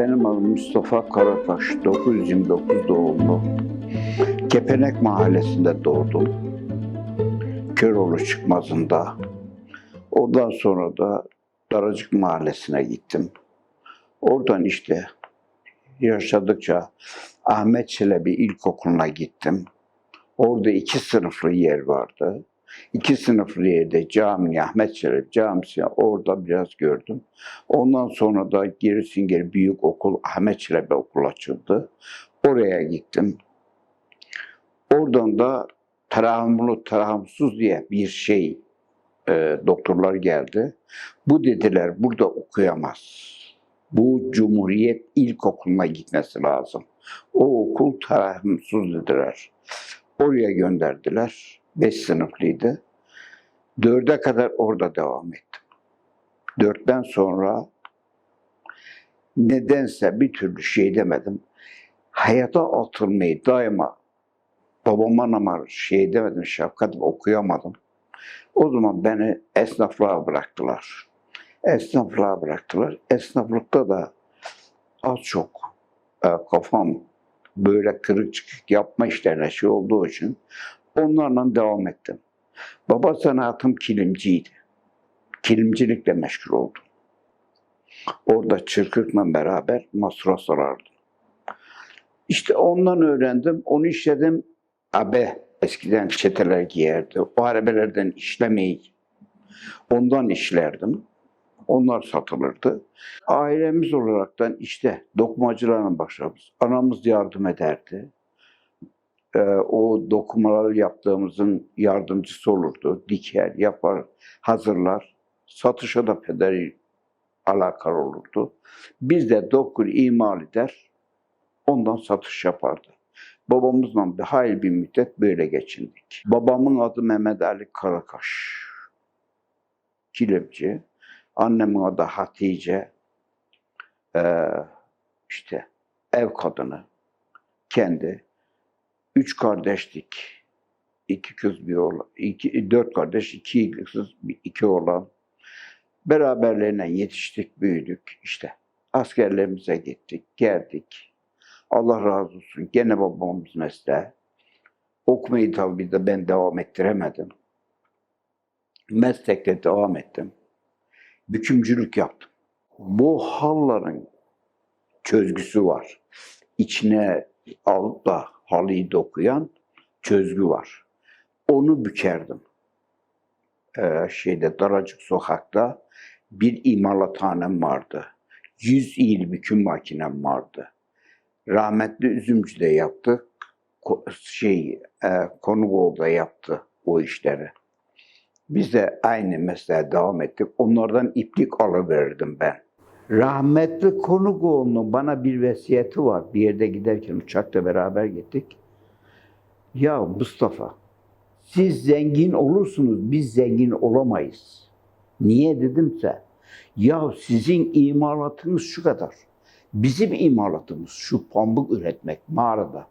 Benim adım Mustafa Karataş, 929 doğumlu. Kepenek mahallesinde doğdum. Köroğlu çıkmazında. Ondan sonra da Daracık mahallesine gittim. Oradan işte yaşadıkça Ahmet Çelebi İlkokulu'na gittim. Orada iki sınıflı yer vardı. İki sınıflı yerde cami, Ahmet Çelebi camisi orada biraz gördüm. Ondan sonra da Giresun Büyük Okul, Ahmet Çelebi Okulu açıldı. Oraya gittim. Oradan da travmalı, travmsuz diye bir şey e, doktorlar geldi. Bu dediler burada okuyamaz. Bu Cumhuriyet İlkokulu'na gitmesi lazım. O okul travmsuz dediler. Oraya gönderdiler. Beş sınıflıydı. Dörde kadar orada devam ettim. Dörtten sonra nedense bir türlü şey demedim. Hayata atılmayı daima babama ama şey demedim, şefkat okuyamadım. O zaman beni esnaflığa bıraktılar. Esnaflığa bıraktılar. Esnaflıkta da az çok e, kafam böyle kırık çıkık yapma işlerine şey olduğu için onlarla devam ettim. Baba sanatım kilimciydi. Kilimcilikle meşgul oldum. Orada çırkıkla beraber masura sarardım. İşte ondan öğrendim, onu işledim. Abe eskiden çeteler giyerdi. O arabelerden işlemeyi ondan işlerdim. Onlar satılırdı. Ailemiz olaraktan işte dokmacılarla başladık. Anamız yardım ederdi. Ee, o dokumaları yaptığımızın yardımcısı olurdu. Diker, yapar, hazırlar. Satışa da pederi alakalı olurdu. Biz de dokur imal eder, ondan satış yapardı. Babamızla bir hayli bir müddet böyle geçindik. Babamın adı Mehmet Ali Karakaş. Kilimci. Annemin adı Hatice. Ee, işte ev kadını. Kendi. Üç kardeşlik. İki kız bir oğlan. İki, dört kardeş, iki kız, iki oğlan. Beraberlerine yetiştik, büyüdük. İşte askerlerimize gittik, geldik. Allah razı olsun. Gene babamız mesleği. Okumayı tabii de ben devam ettiremedim. Meslekte devam ettim. Bükümcülük yaptım. Bu halların çözgüsü var. İçine alıp da halıyı dokuyan çözgü var. Onu bükerdim. Ee, şeyde Daracık sokakta bir imalathanem vardı. Yüz il büküm makinem vardı. Rahmetli Üzümcü'de yaptı. Ko- şey, e, Konukoğlu'da yaptı o işleri. Biz de aynı mesleğe devam ettik. Onlardan iplik alıverirdim ben. Rahmetli Konukoğlu'nun bana bir vesiyeti var. Bir yerde giderken uçakta beraber gittik. Ya Mustafa, siz zengin olursunuz, biz zengin olamayız. Niye dedimse, ya sizin imalatınız şu kadar. Bizim imalatımız şu pamuk üretmek mağarada.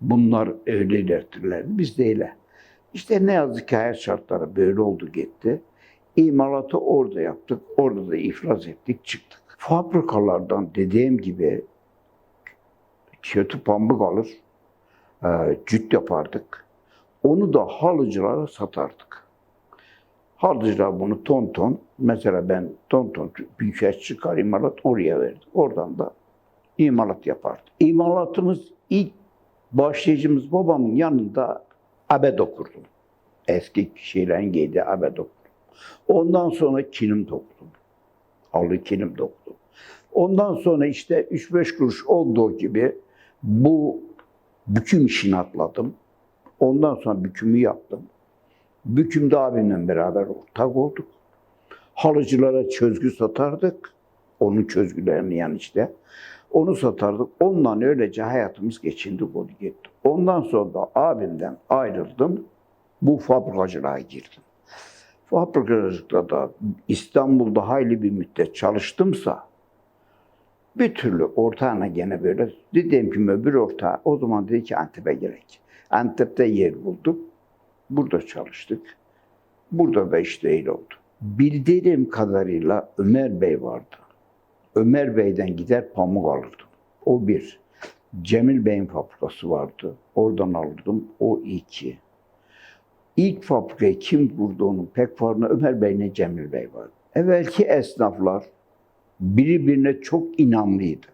Bunlar öyle ilertirlerdi, biz de öyle. İşte ne yazık ki hayat şartları böyle oldu gitti. İmalatı orada yaptık, orada da iflas ettik, çıktık. Fabrikalardan dediğim gibi kötü pamuk alır, e, cüt yapardık. Onu da halıcılara satardık. Halıcılar bunu ton ton, mesela ben ton ton büyük eş çıkar imalat oraya verdik. Oradan da imalat yapardık. İmalatımız ilk başlayıcımız babamın yanında abed okurdum. Eski şeylerin giydiği abed okurdum. Ondan sonra kilim dokudum. Halı kilim dokudum. Ondan sonra işte 3-5 kuruş olduğu gibi bu büküm işini atladım. Ondan sonra bükümü yaptım. Bükümde abimle beraber ortak olduk. Halıcılara çözgü satardık. Onun çözgülerini yani işte. Onu satardık. Ondan öylece hayatımız geçindi oldu gitti. Ondan sonra da abimden ayrıldım. Bu fabrikacılığa girdim. Fabrikacılıkta da İstanbul'da hayli bir müddet çalıştımsa bir türlü ortağına gene böyle dedim ki öbür ortağı o zaman dedi ki Antep'e gerek. Antep'te yer bulduk. Burada çalıştık. Burada da işte öyle oldu. Bildiğim kadarıyla Ömer Bey vardı. Ömer Bey'den gider pamuk alırdım. O bir. Cemil Bey'in fabrikası vardı. Oradan alırdım. O iki. İlk fabrikayı kim kurdu onun pek farkında Ömer Bey ne Cemil Bey vardı. Evvelki esnaflar birbirine çok inanlıydı.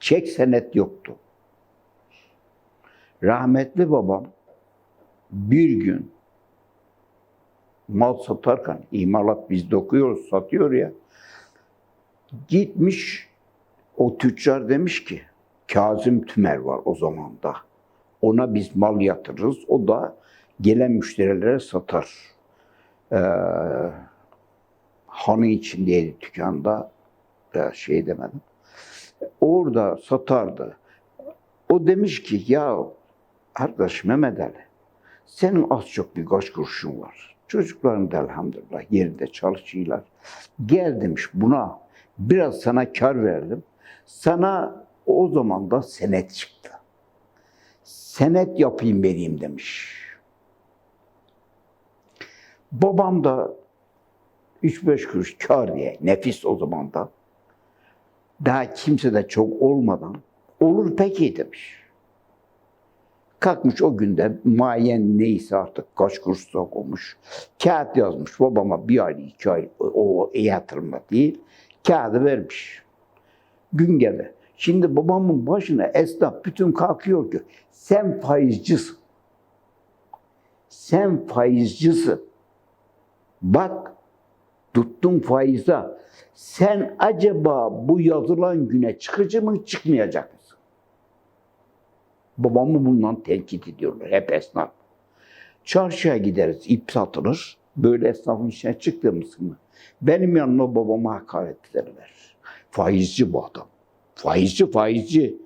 Çek senet yoktu. Rahmetli babam bir gün mal satarken, imalat biz dokuyoruz, satıyor ya. Gitmiş, o tüccar demiş ki, Kazım Tümer var o zaman da. Ona biz mal yatırırız, o da gelen müşterilere satar. Ee, hanı içindeydi dükkanda, e, şey demedim. Orada satardı. O demiş ki, ya arkadaş Mehmet Ali, senin az çok bir kaç kuruşun var. Çocukların da elhamdülillah yerinde çalışıyorlar. Gel demiş buna biraz sana kar verdim. Sana o zaman da senet çıktı. Senet yapayım vereyim demiş. Babam da 3-5 kuruş kar diye nefis o zaman da daha kimse de çok olmadan olur peki demiş. Kalkmış o günde muayyen neyse artık kaç kuruş olmuş. Kağıt yazmış babama bir ay iki ay o iyi yatırma değil. Kağıdı vermiş. Gün geldi. Şimdi babamın başına esnaf bütün kalkıyor ki sen faizcisin. Sen faizcisin. Bak tuttun faize. Sen acaba bu yazılan güne çıkıcı mı çıkmayacak mısın? Babamı bundan tenkit ediyorlar. Hep esnaf. Çarşıya gideriz, ip satılır. Böyle esnafın içine çıktığımız mı? Benim yanıma babama hakaret ederler. Faizci bu adam. Faizci, faizci.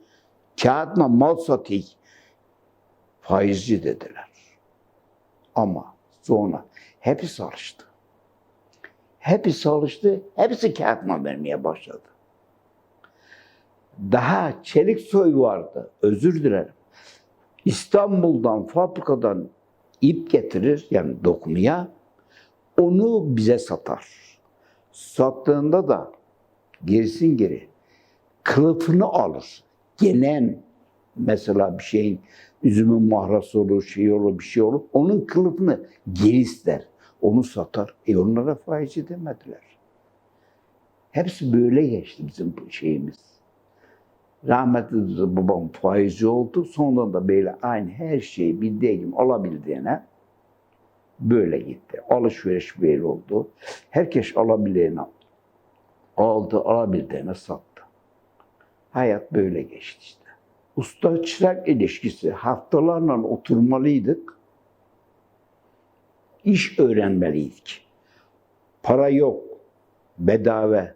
Kağıtla mal satıyor. Faizci dediler. Ama sonra hepsi alıştı. Hepsi alıştı, hepsi kağıtla vermeye başladı. Daha çelik soy vardı, özür dilerim. İstanbul'dan, fabrikadan ip getirir, yani dokunuya, onu bize satar. Sattığında da gerisin geri kılıfını alır. Gelen mesela bir şeyin üzümün mahrası olur, şey olur, bir şey olur. Onun kılıfını geri ister. Onu satar. E onlara faizci demediler. Hepsi böyle geçti bizim şeyimiz. Rahmetli babam faizci oldu. Sonra da böyle aynı her şeyi bildiği gibi alabildiğine böyle gitti. Alışveriş böyle oldu. Herkes alabildiğine aldı, alabildiğine sattı. Hayat böyle geçti işte. Usta çırak ilişkisi haftalarla oturmalıydık. İş öğrenmeliydik. Para yok, bedava.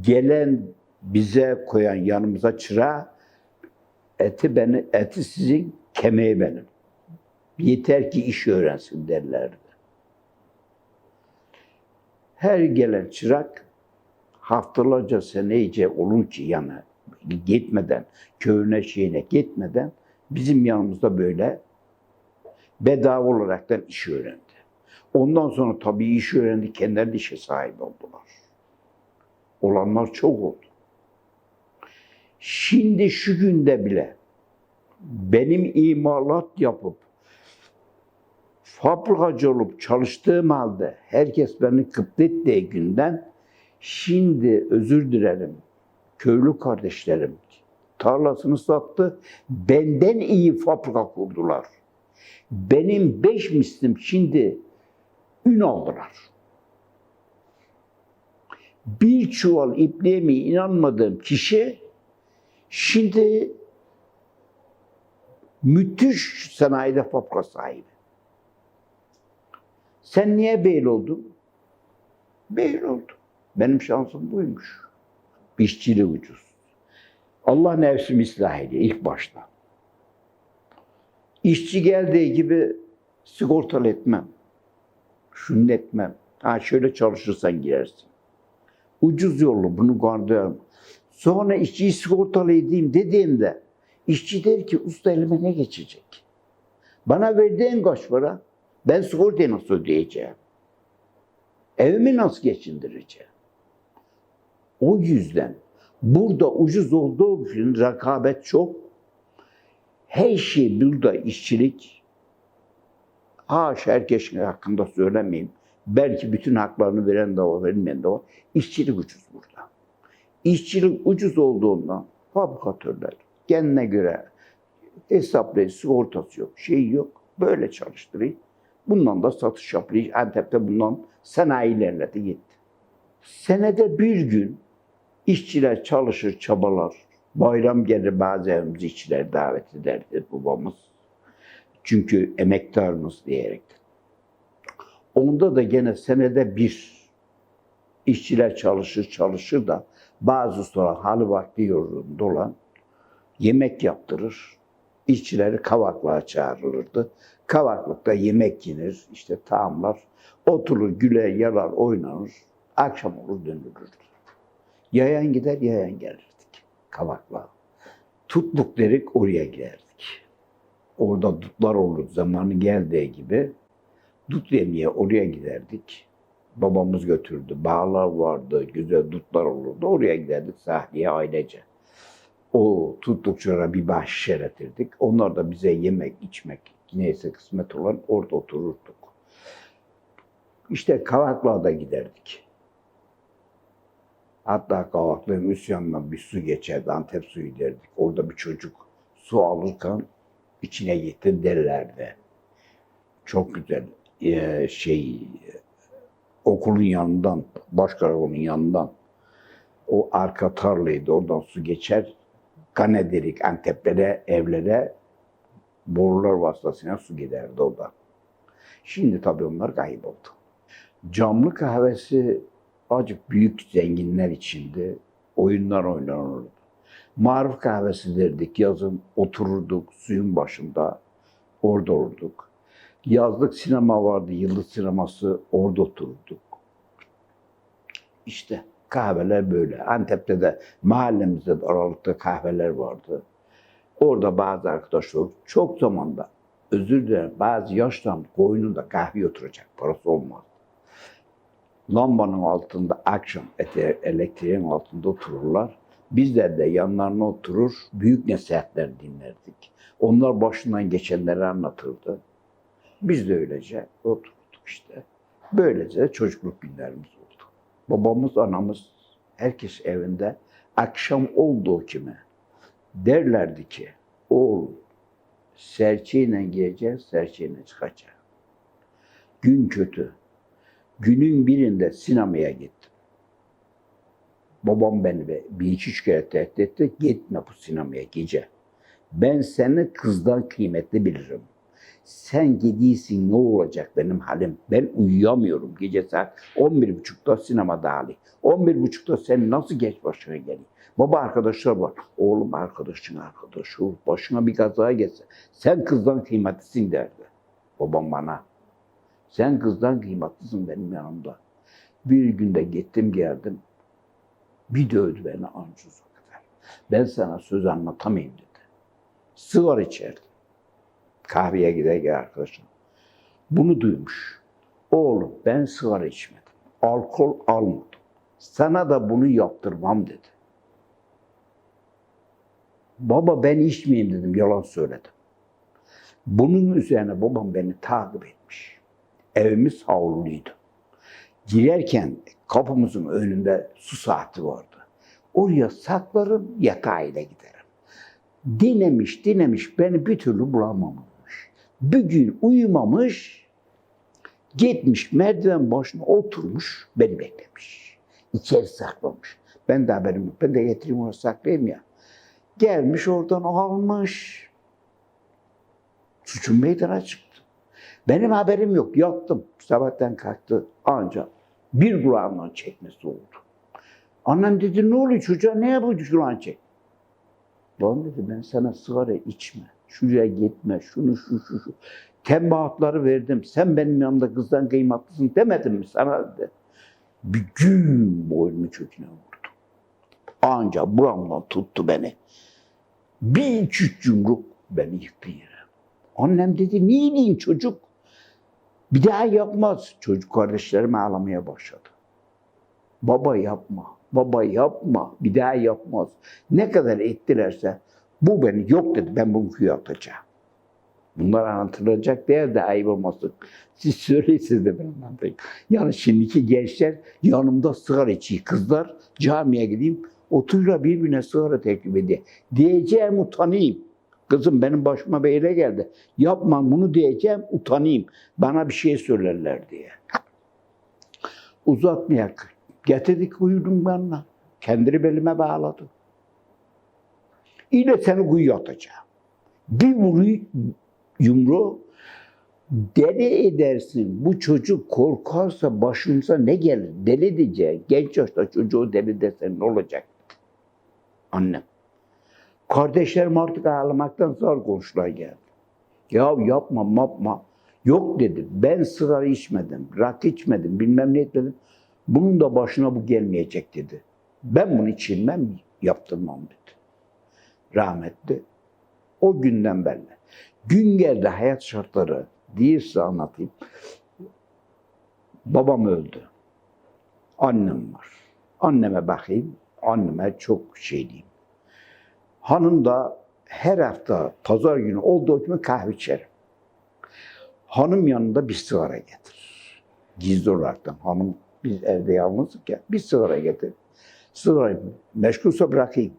Gelen bize koyan yanımıza çırağı eti beni, eti sizin, kemiği benim. Yeter ki iş öğrensin derlerdi. Her gelen çırak haftalarca seneyce olur ki yani gitmeden, köyüne şeyine gitmeden bizim yanımızda böyle bedava olaraktan iş öğrendi. Ondan sonra tabii iş öğrendi, kendileri işe sahip oldular. Olanlar çok oldu. Şimdi şu günde bile benim imalat yapıp fabrikacı olup çalıştığım halde herkes beni kıplettiği günden şimdi özür dilerim köylü kardeşlerim tarlasını sattı. Benden iyi fabrika kurdular. Benim beş mislim şimdi ün aldılar. Bir çuval ipliğe mi inanmadığım kişi şimdi müthiş sanayide fabrika sahibi. Sen niye beyl oldun? Beyl oldum. Benim şansım buymuş. İşçiliği ucuz. Allah nefsimi ıslah ediyor ilk başta. İşçi geldiği gibi sigortalı etmem. Şunu etmem. Ha şöyle çalışırsan girersin. Ucuz yolu bunu gardıyorum. Sonra işçiyi sigortalı edeyim dediğimde işçi der ki usta elime ne geçecek? Bana verdiğin kaç para? Ben sigortayı nasıl ödeyeceğim? Evimi nasıl geçindireceğim? O yüzden burada ucuz olduğu için rekabet çok. Her şey burada işçilik. Haş herkesin hakkında söylemeyeyim. Belki bütün haklarını veren de var, vermeyen de var. İşçilik ucuz burada. İşçilik ucuz olduğundan fabrikatörler kendine göre hesaplayıcı sigortası yok, şey yok. Böyle çalıştırıyor. Bundan da satış yapıyor. Antep'te bundan sanayilerle de gitti. Senede bir gün işçiler çalışır, çabalar. Bayram gelir bazı evimize işçiler davet ederdi babamız. Çünkü emektarımız diyerek. Onda da gene senede bir işçiler çalışır çalışır da bazı sonra halı vakti yorulunda olan yemek yaptırır. İşçileri kavaklığa çağrılırdı. Kavaklıkta yemek yenir, işte tamlar. Oturur, güler, yalar, oynanır. Akşam olur dönülürdü. Yayan gider, yayan gelirdik kavaklığa. Tutluk derik oraya giderdik. Orada dutlar olur zamanı geldiği gibi. Dut yemeye oraya giderdik. Babamız götürdü. Bağlar vardı, güzel dutlar olurdu. Oraya giderdik sahneye ailece. O tuttukçulara bir bahşiş eretirdik. Onlar da bize yemek, içmek neyse kısmet olan orada otururduk. İşte Kavaklığa da giderdik. Hatta Kavaklı'nın üst yanından bir su geçerdi. Antep suyu derdik. Orada bir çocuk su alırken içine gitti derlerdi. Çok güzel ee, şey okulun yanından, başkarakolun yanından o arka tarlaydı. Oradan su geçer. Kanederik Anteplere, evlere borular vasıtasıyla su giderdi oradan. Şimdi tabii onlar kayboldu. Camlı kahvesi acık büyük zenginler içindi. Oyunlar oynanırdı. Maruf kahvesi derdik yazın otururduk suyun başında orada olurduk. Yazlık sinema vardı, yıldız sineması orada otururduk. İşte kahveler böyle. Antep'te de mahallemizde de aralıkta kahveler vardı. Orada bazı arkadaşlar çok zamanda özür dilerim bazı yaştan koynunda kahve oturacak parası olmaz. Lambanın altında akşam elektriğin altında otururlar. Bizler de yanlarına oturur, büyük nasihatler dinlerdik. Onlar başından geçenleri anlatırdı. Biz de öylece oturduk işte. Böylece de çocukluk günlerimiz oldu. Babamız, anamız, herkes evinde akşam olduğu kime derlerdi ki oğul serçeyle gireceğiz, serçeyle çıkacağız. Gün kötü. Günün birinde sinemaya gittim. Babam beni be- bir iki üç kere tehdit etti. Gitme bu sinemaya gece. Ben seni kızdan kıymetli bilirim. Sen gidiyorsun ne olacak benim halim? Ben uyuyamıyorum. Gece saat 11.30'da sinema dahili. 11.30'da sen nasıl geç başına geliyor? Baba arkadaşlar var. Oğlum arkadaşın arkadaşı. Başına bir kaza gelse. Sen kızdan kıymetlisin derdi. Babam bana. Sen kızdan kıymetlisin benim yanımda. Bir günde gittim geldim. Bir dövdü beni ancuza kadar. Ben sana söz anlatamayayım dedi. Sigara içerdim. Kahveye giderken arkadaşım. Bunu duymuş. Oğlum ben sigara içmedim. Alkol almadım. Sana da bunu yaptırmam dedi. Baba ben içmeyeyim dedim. Yalan söyledim. Bunun üzerine babam beni takip etmiş. Evimiz havluluydu. Girerken kapımızın önünde su saati vardı. Oraya saklarım yatağıyla giderim. Dinemiş dinemiş beni bir türlü bulamamış. Bir gün uyumamış, gitmiş merdiven başına oturmuş, beni beklemiş. İçeri saklamış. Ben de haberim yok. Ben de getireyim onu saklayayım ya. Gelmiş oradan almış. Suçum meydana çıktı. Benim haberim yok. Yattım. Sabahtan kalktı. Ancak bir kulağımdan çekmesi oldu. Annem dedi ne oluyor çocuğa ne yapıyor kulağın çek? Babam dedi ben sana sigara içme. Şuraya gitme. Şunu şu şu şu. Tembahatları verdim. Sen benim yanımda kızdan kıymatlısın demedim mi sana dedi. Bir gün boynumu köküne vurdu. Ancak buramdan tuttu beni. Bir iki yumruk beni yıktı yere. Annem dedi niye diyeyim çocuk? Bir daha yapmaz. Çocuk kardeşlerim ağlamaya başladı. Baba yapma. Baba yapma, bir daha yapmaz. Ne kadar ettilerse bu beni yok dedi, ben bunu kuyuya atacağım. Bunlar anlatılacak değer de ayıp olmasın. Siz söyleyin siz de ben anlatayım. Yani şimdiki gençler yanımda sigara içiyor. Kızlar camiye gideyim, otururlar birbirine sigara teklif ediyor. Diyeceğim utanayım. Kızım benim başıma böyle geldi. Yapma bunu diyeceğim utanayım. Bana bir şey söylerler diye. Uzatmayak. Getirdik uyudum benimle. Kendini belime bağladı. Yine seni kuyuya atacağım. Bir vuruyu yumruğu deli edersin. Bu çocuk korkarsa başımıza ne gelir? Deli diyecek. Genç yaşta çocuğu deli desen ne olacak? Annem. Kardeşlerim artık ağlamaktan zor konuşlar geldi. Ya yapma yapma. Yok dedi. Ben sigara içmedim, rakı içmedim, bilmem ne etmedim. Bunun da başına bu gelmeyecek dedi. Ben bunu içilmem, yaptırmam dedi. Rahmetli. O günden belli. Gün geldi hayat şartları değilse anlatayım. Babam öldü. Annem var. Anneme bakayım. Anneme çok şey diyeyim. Hanım da her hafta pazar günü olduğu gibi kahve içerim. Hanım yanında bir sigara getirir. Gizli olaraktan. Hanım biz evde yalnızlık ya. Bir sigara getir. Sigarayı meşgulse bırakayım.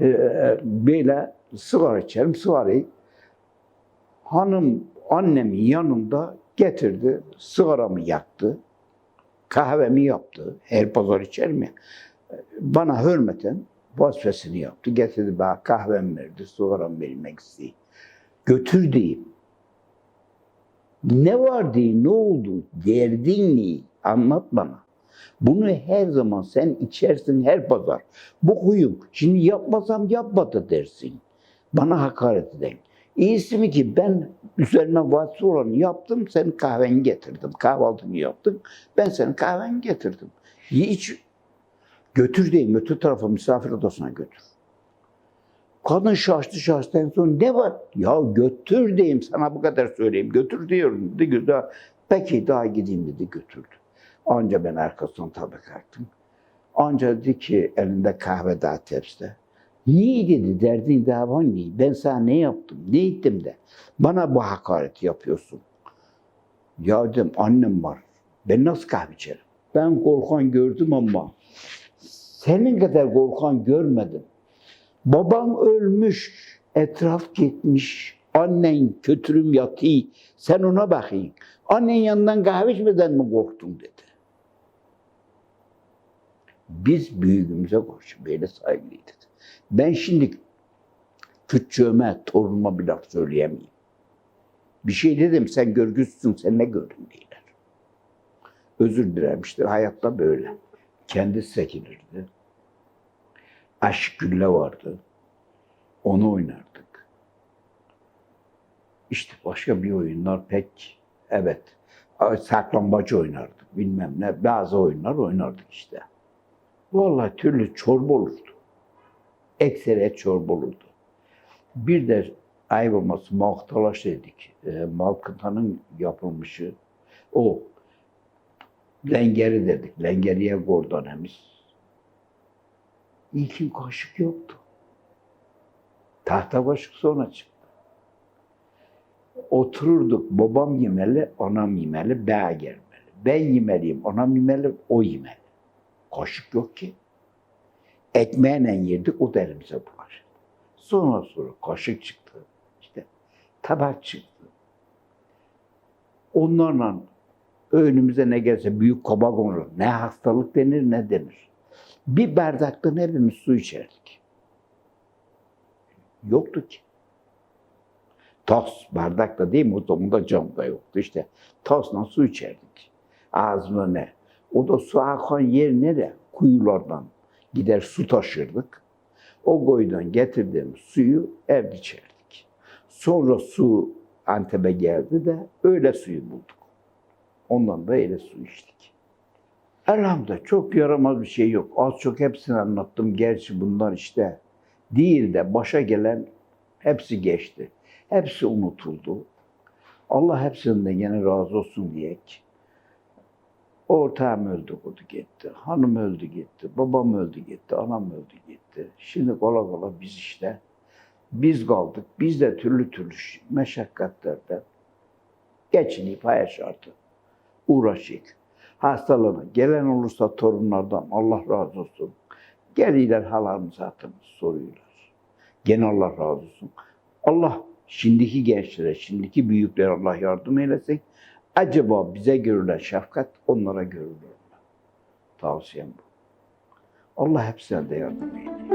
Ee, böyle sigara içerim. Sigarayı hanım annemin yanında getirdi. Sigaramı yaktı. Kahvemi yaptı. Her pazar içerim ya. Bana hürmeten vazifesini yaptı. Getirdi bana kahvemi verdi. Sigaramı vermek istedi. Götür diyeyim. Ne var diye, ne oldu, derdin ne? Anlat bana. Bunu her zaman sen içersin her pazar. Bu huyum. Şimdi yapmasam yapmadı dersin. Bana hakaret eden. İyisi mi ki ben üzerine vazife olanı yaptım, senin kahveni getirdim. Kahvaltını yaptım, ben senin kahveni getirdim. Hiç götür değil, öte tarafa misafir odasına götür. Kadın şaştı şaştı en son ne var? Ya götür diyeyim sana bu kadar söyleyeyim. Götür diyorum dedi güzel. Peki daha gideyim dedi götürdü. Anca ben arkasından tabi kalktım. Anca dedi ki elinde kahve daha tepside. Niye dedi derdin davan ne? Ben sana ne yaptım? Ne ettim de? Bana bu hakareti yapıyorsun. Ya dedim annem var. Ben nasıl kahve içerim? Ben korkan gördüm ama senin kadar korkan görmedim. Babam ölmüş, etraf gitmiş. Annen kötürüm yatıyor. Sen ona bakayım. Annen yanından kahve içmeden mi korktun dedi. Biz büyüğümüze karşı böyle saygılıydık. Ben şimdi küçüğüme, torunuma bir laf söyleyemeyim. Bir şey dedim, sen görgüsüzsün, sen ne gördün değiller. Özür dilemiştir, hayatta böyle. Kendisi çekilirdi. Aşk gülle vardı. Onu oynardık. İşte başka bir oyunlar pek, evet. Saklambaç oynardık, bilmem ne. Bazı oyunlar oynardık işte. Vallahi türlü çorba olurdu. Ekseriyet çorba olurdu. Bir de ayıp olması malktalaş dedik. E, malkıtanın yapılmışı o. Lengeri dedik. Lengeriye gordonemiz. İlkin kaşık yoktu. Tahta kaşık sonra çıktı. Otururduk. Babam yemeli, anam yemeli, ben gelmeli. Ben yemeliyim, anam yemeli, o yemeli. Kaşık yok ki. Ekmeğle yedik, o da elimize bulaştı. Sonra sonra kaşık çıktı. işte tabak çıktı. Onlarla önümüze ne gelse büyük kabak olur. Ne hastalık denir ne denir. Bir bardaktan hepimiz su içerdik. Yoktu ki. Tas bardakta değil mi? O zaman da camda yoktu işte. Tasla su içerdik. Ağzına ne? O da su akan yer nere? Kuyulardan gider su taşırdık. O koydan getirdiğimiz suyu evde içerdik. Sonra su Antep'e geldi de öyle suyu bulduk. Ondan da öyle su içtik. Elhamdülillah çok yaramaz bir şey yok. Az çok hepsini anlattım. Gerçi bunlar işte değil de başa gelen hepsi geçti. Hepsi unutuldu. Allah hepsinden yine razı olsun diyek. Ortağım öldü oldu gitti. Hanım öldü gitti. Babam öldü gitti. Anam öldü gitti. Şimdi kola kola biz işte biz kaldık. Biz de türlü türlü meşakkatlerden geçinip hayat şartı uğraşık. Hastalığına gelen olursa torunlardan Allah razı olsun. Geliler halamızı hatırımızı soruyorlar. Gene Allah razı olsun. Allah şimdiki gençlere, şimdiki büyüklere Allah yardım eylesin. Acaba bize görülen şefkat onlara görülür mü? Tavsiyem bu. Allah hepsine de yardım eylesin.